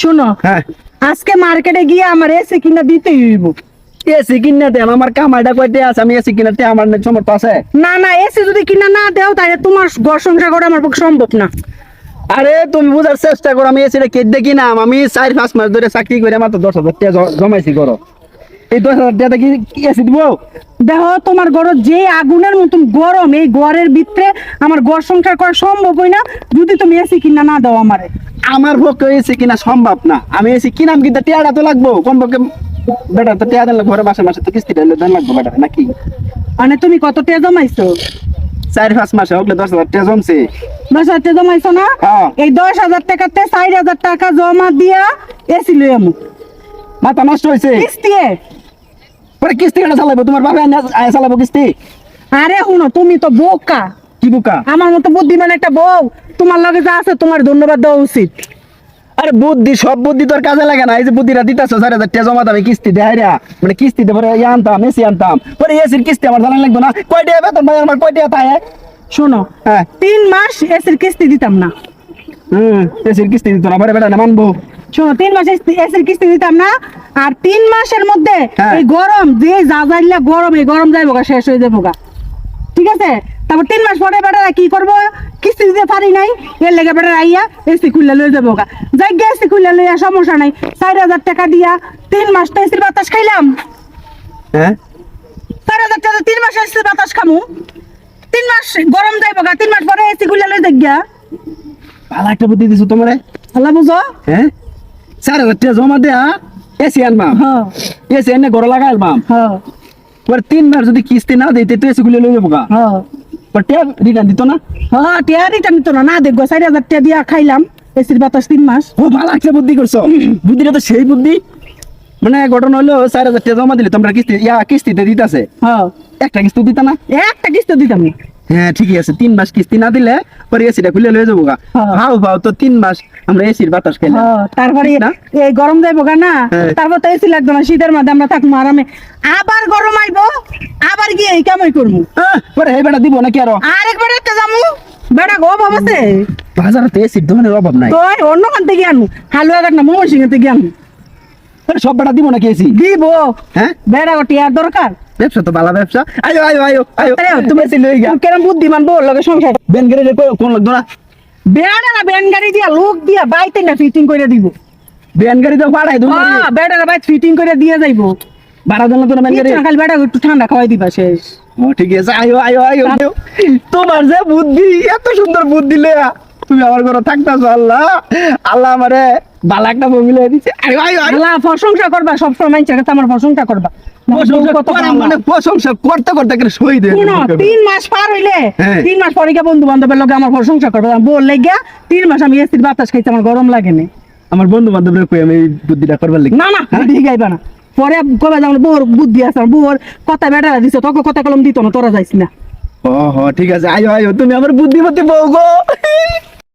শোনো হ্যাঁ। আজকে মার্কেটে গিয়ে আমার এসে কিনা দিতে হইব। এসি কিনা দেন আমার কামাইটা কইতে আছে আমি এসি কিনতে আমার না সমর্থ আছে। না না এসি যদি কিনা না দেও তাহলে তোমার ঘর সংসার করা আমার পক্ষে সম্ভব না। আরে তুমি বুঝার চেষ্টা করো আমি এসিটা কেটে কিনা আমি চার পাঁচ মাস ধরে চাকরি করে আমার তো দশ হাজার টাকা জমাইছি করো এই দশ হাজার টাকা কি দিব? দেখো তোমার ঘর যে আগুনের মতন গরম এই ঘরের ভিতরে আমার ঘর সংসার করা সম্ভব হয় না। যদি তুমি এসি কিনা না দাও আমারে। আমার পক্ষে এসি কিনা সম্ভব না। আমি এসি কিনাম কিন্তু টিয়াটা তো লাগবো। কোন পক্ষে বেটা তো টিয়া দেন ঘরে মাসে মাসে তো কিস্তিটা দেন লাগবো বেটা নাকি? মানে তুমি কত টাকা জমাইছো? চার পাঁচ মাসে হলে দশ হাজার টাকা জমছে। দশ হাজার টাকা জমাইছো না? হ্যাঁ। এই দশ হাজার টাকাতে চার হাজার টাকা জমা দিয়া এসি লই আমু। মাথা নষ্ট হয়েছে কিস্তি পরে কিস্তি কেন চালাবো তোমার বাবা আয় চালাবো কিস্তি? আরে শুনো তুমি তো বোকা। কি বুকা? আমার মতো বুদ্ধিমান একটা বউ তোমার লগে যা আছে তোমার ধন্যবাদ দেওয়া উচিত। আরে বুদ্ধি সব বুদ্ধি তোর কাজে লাগে না। এই যে বুদ্ধিটা দিতেছ চার হাজার টাকা জমা দামে কিস্তি দেয় রা। মানে কিস্তিতে পরে ইয়ে আনতাম এসি আনতাম। পরে এসির কিস্তি আমার জানা লাগতো না। কয় টাকা বেতন ভাই? আমার কয় টাকা তাই? শোনো হ্যাঁ। তিন মাস এসির কিস্তি দিতাম না। হুম এসির কিস্তি দিত না। পরে বেটা না মানবো। শোনো তিন মাস এসির কিস্তি দিতাম না আর তিন মাসের মধ্যে হ্যাঁ। এই গরম যে যা যাইলে গরম এই গরম যাইবো গা শেষ হয়ে যাব গা। ঠিক আছে? তারপর তিন মাস পরে বেটারা কি করব? কিস্তি দিতে পারি নাই। এর লেগে বেটারা আইয়া এসি খুললে লয়ে যাব গা। যাই গিয়ে এসি খুললে লইয়া সমস্যা নাই। চার হাজার টাকা দিয়া তিন মাস তো এসির বাতাস খাইলাম। হ্যাঁ? চার হাজার টাকা তিন মাস এসির বাতাস খামু। তিন মাস গরম যাইবো গা তিন মাস পরে এসি খুললে লয়ে যাই গিয়া। ভালো একটা বুদ্ধি দিছো তোমারে। আল্লাহ বুঝো? হ্যাঁ? হাজার টাকা জমা দেয়া এসি আনবাম এসি এনে আলবাম হ্যাঁ পরে তিন মাস যদি কিস্তি না দিতে তুই এসি গুলো লই যাব গা। পরে টাকা রিটার্ন দিত না? হ্যাঁ টিয়া রিটার্ন তো না। না দেখব চার হাজার টাকা দিয়া খাইলাম এসির বাতাস তিন মাস। ও ভালো একটা বুদ্ধি করছ বুদ্ধিটা তো সেই বুদ্ধি। মানে ঘটনা হলো চার হাজার টাকা জমা দিলে তোমরা কিস্তি ইয়া কিস্তিতে দিতেছে হ্যাঁ একটা কিস্তি দিতা না? একটা কিস্তি দিতাম না। হ্যাঁ ঠিকই আছে। তিন মাস কিস্তি না দিলে পরে এসিটা খুলে লয়ে যাব গা। হাও ভাও তো তিন মাস আমরা এসির বাতাস খাইলাম হ্যাঁ, তারপরে? এই গরম যাইবো না? হ্যাঁ। তারপর তো এসি লাগতো না শীতের মধ্যে আমরা থাকব আরামে। আবার গরম আইবো আবার গিয়ে এই কামাই করব পরে হে বেটা দিব নাকি আরও? আরেকবার একটা যামু। বেটা গো বাবাসে বাজারে তো এসির দোকানের অভাব নাই। তো থেকে আনু হালুয়া না সিং থেকে আনু আরে সব বেটা দিব নাকি এসি দিব। হ্যাঁ? বেটা গো টিয়ার দরকার। ব্যবসা তো ভালো ব্যবসা। আয়ো আয়ো আয়ো আয়ো। আরে, তুমি এসি লই গা। কেরম বুদ্ধিমান বল লগে সংসার বেন গেরে কোন লাগতো না? বেড়া না বেন গাড়ি দিয়া লোক দিয়া বাইতে না ফিটিং করে দিব। গাড়ি তো বাড়াই দিব। হ্যাঁ বেড়া বাইত ফিটিং করে দিয়ে যাইবো। বাড়া দিল তো না বেন গাড়ি খালি বেটা একটু ঠান্ডা খাওয়াই দিবা শেষ। ও ঠিক আছে আয়ো আয়ো আয়ো। তোমার যে বুদ্ধি এত সুন্দর বুদ্ধি লয়া তুমি আমার ঘরে থাকতাছো আল্লাহ। আল্লাহ আমারে বালা একটা দিছে। আল্লাহ প্রশংসা করবা আমার প্রশংসা করবা। প্রশংসা। মানে প্রশংসা করতে করতে করে হয়ে তিন মাস পার হইলে হ্যাঁ। তিন মাস পরে গিয়ে বন্ধু বান্ধবের আমার প্রশংসা করবে। বল লেগে তিন মাস আমি এসির বাতাস আমার গরম লাগে না। আমার বন্ধু বান্ধবরা কই আমি বুদ্ধিটা করবার লাগি? না না গাইবা না। পরে কবে বোর বুদ্ধি আছে বোর কথা বেটা দিছে তোকে কথা কলম দিত না তোরা যাইছি না। হ ঠিক আছে। আয়ো আয়ো তুমি আমার বুদ্ধিমতী বউ গো।